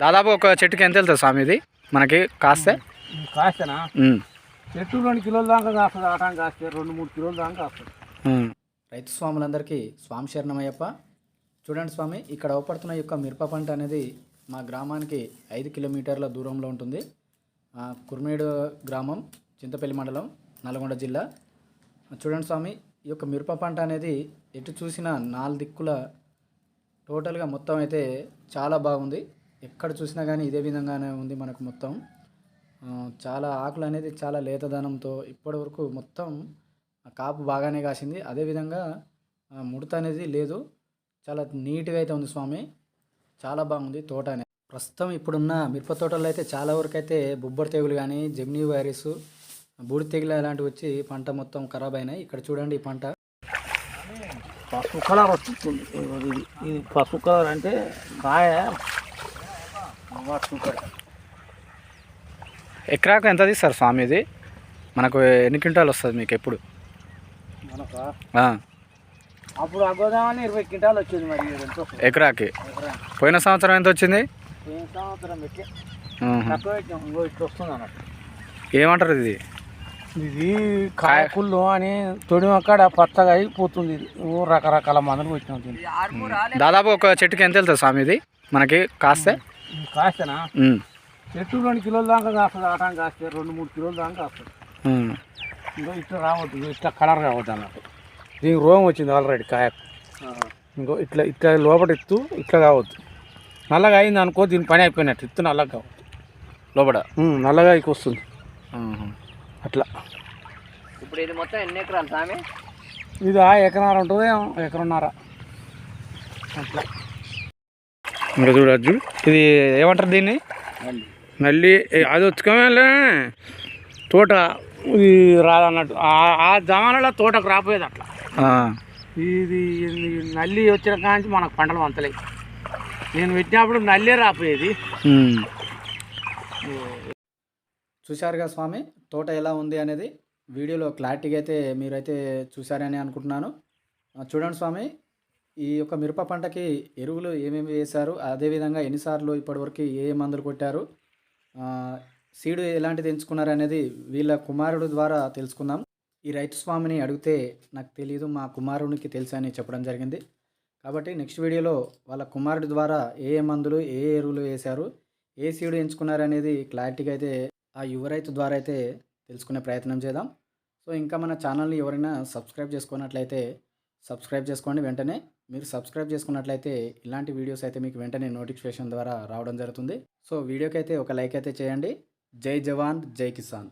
దాదాపు ఒక చెట్టుకి ఎంత వెళ్తుంది స్వామి ఇది? మనకి కాస్తే? కాస్తేనా. చెట్టు రెండు కిలోల దాకా కాస్తుంది ఆటం కాస్తే రెండు మూడు కిలోల దాకా కాస్తుంది. రైతు స్వాములందరికీ స్వామి శరణమయ్యప్ప. చూడండి స్వామి ఇక్కడ అవపడుతున్న యొక్క మిరప పంట అనేది మా గ్రామానికి ఐదు కిలోమీటర్ల దూరంలో ఉంటుంది. ఆ, కుర్మేడు గ్రామం చింతపల్లి మండలం నల్గొండ జిల్లా. చూడండి స్వామి ఈ యొక్క మిరప పంట అనేది ఎటు చూసినా నాలుగు దిక్కుల టోటల్గా మొత్తం అయితే చాలా బాగుంది. ఎక్కడ చూసినా కానీ ఇదే విధంగానే ఉంది మనకు మొత్తం. చాలా ఆకులు అనేది చాలా లేతదనంతో ఇప్పటి వరకు మొత్తం కాపు బాగానే కాసింది. అదేవిధంగా ముడత అనేది లేదు. చాలా నీట్గా అయితే ఉంది స్వామి. చాలా బాగుంది తోట అనేది. ప్రస్తుతం ఇప్పుడున్న మిరప తోటల్లో అయితే చాలా వరకు అయితే బొబ్బర్ తెగులు కానీ జెమినీ వైరస్ బూడి తెగులు అలాంటివి వచ్చి పంట మొత్తం ఖరాబ్ అయినాయి. ఇక్కడ చూడండి ఈ పంట. పసుపు కలర్ వస్తుంది. ఇది పసుపు కలర్ అంటే కాయ ఎకరాకు ఎంత తీస్తారు స్వామి ఇది మనకు ఎన్ని క్వింటాలు వస్తుంది మీకు ఎప్పుడు? అప్పుడు అగ్గోదామని ఇరవై క్వింటాలు వచ్చింది మరి? ఎకరాకి. పోయిన సంవత్సరం ఎంత వచ్చింది? సంవత్సరం పెట్టి ఏమంటారు ఇది? ఇది కాయకుళ్ళు అని తొడి అక్కడ పచ్చగా అయిపోతుంది ఇది. రకరకాల మందులు వచ్చినాం దాదాపు ఒక చెట్టుకి ఎంత వెళ్తుంది స్వామి ఇది మనకి కాస్తే? కాస్తేనా. చెట్టు రెండు కిలోల దాకా కాస్తుంది ఆటం కాస్తే రెండు మూడు కిలోల దాకా కాస్తుంది. ఇంకో ఇట్లా రావద్దు ఇట్లా కలర్ రావద్దు అన్నట్టు. దీనికి రోగం వచ్చింది ఆల్రెడీ కాయ ఇంకో ఇట్లా ఇట్లా లోపల ఎత్తు ఇట్లా కావద్దు. నల్లగా అయింది అనుకో దీని పని అయిపోయినట్టు. ఎత్తు నల్లగా కావద్దు లోపల? నల్లగా ఇక వస్తుంది. అట్లా. ఇప్పుడు ఇది మొత్తం ఎన్ని ఎకరాలు సామి? ఇది ఆ ఎకరాలు ఉంటుంది ఎకరన్నర. అట్లా. ఇంకా చూడచ్చు. ఇది ఏమంటారు దీన్ని? మళ్ళీ అది వచ్చుకోలే తోట ఇది రాదన్నట్టు ఆ- ఆ జమాలలో తోటకు రాపోయేది అట్లా. ఆ. ఇది నల్లి వచ్చిన కాంచి మనకు పంటలు వంతలే నేను పెట్టినప్పుడు నల్లే రాపోయేది. చూశారుగా స్వామి తోట ఎలా ఉంది అనేది వీడియోలో క్లారిటీగా అయితే మీరైతే చూశారని అనుకుంటున్నాను. చూడండి స్వామి ఈ యొక్క మిరప పంటకి ఎరువులు ఏమేమి వేశారు? అదేవిధంగా ఎన్నిసార్లు ఇప్పటివరకు ఏ ఏ మందులు కొట్టారు? సీడు ఎలాంటిది ఎంచుకున్నారు అనేది వీళ్ళ కుమారుడు ద్వారా తెలుసుకుందాం. ఈ రైతు స్వామిని అడిగితే నాకు తెలియదు మా కుమారునికి తెలుసని అని చెప్పడం జరిగింది. కాబట్టి నెక్స్ట్ వీడియోలో వాళ్ళ కుమారుడి ద్వారా ఏ ఏ మందులు ఏ ఎరువులు వేశారు ఏ సీడు ఎంచుకున్నారు అనేది క్లారిటీగా అయితే ఆ యువ రైతు ద్వారా అయితే తెలుసుకునే ప్రయత్నం చేద్దాం. సో ఇంకా మన ఛానల్ని ఎవరైనా సబ్స్క్రైబ్ చేసుకున్నట్లయితే సబ్స్క్రైబ్ చేసుకోండి. వెంటనే మీరు సబ్స్క్రైబ్ చేసుకున్నట్లయితే ఇలాంటి వీడియోస్ అయితే మీకు వెంటనే నోటిఫికేషన్ ద్వారా రావడం జరుగుతుంది. సో వీడియోకి అయితే ఒక లైక్ అయితే చేయండి. జై జవాన్ జై కిసాన్.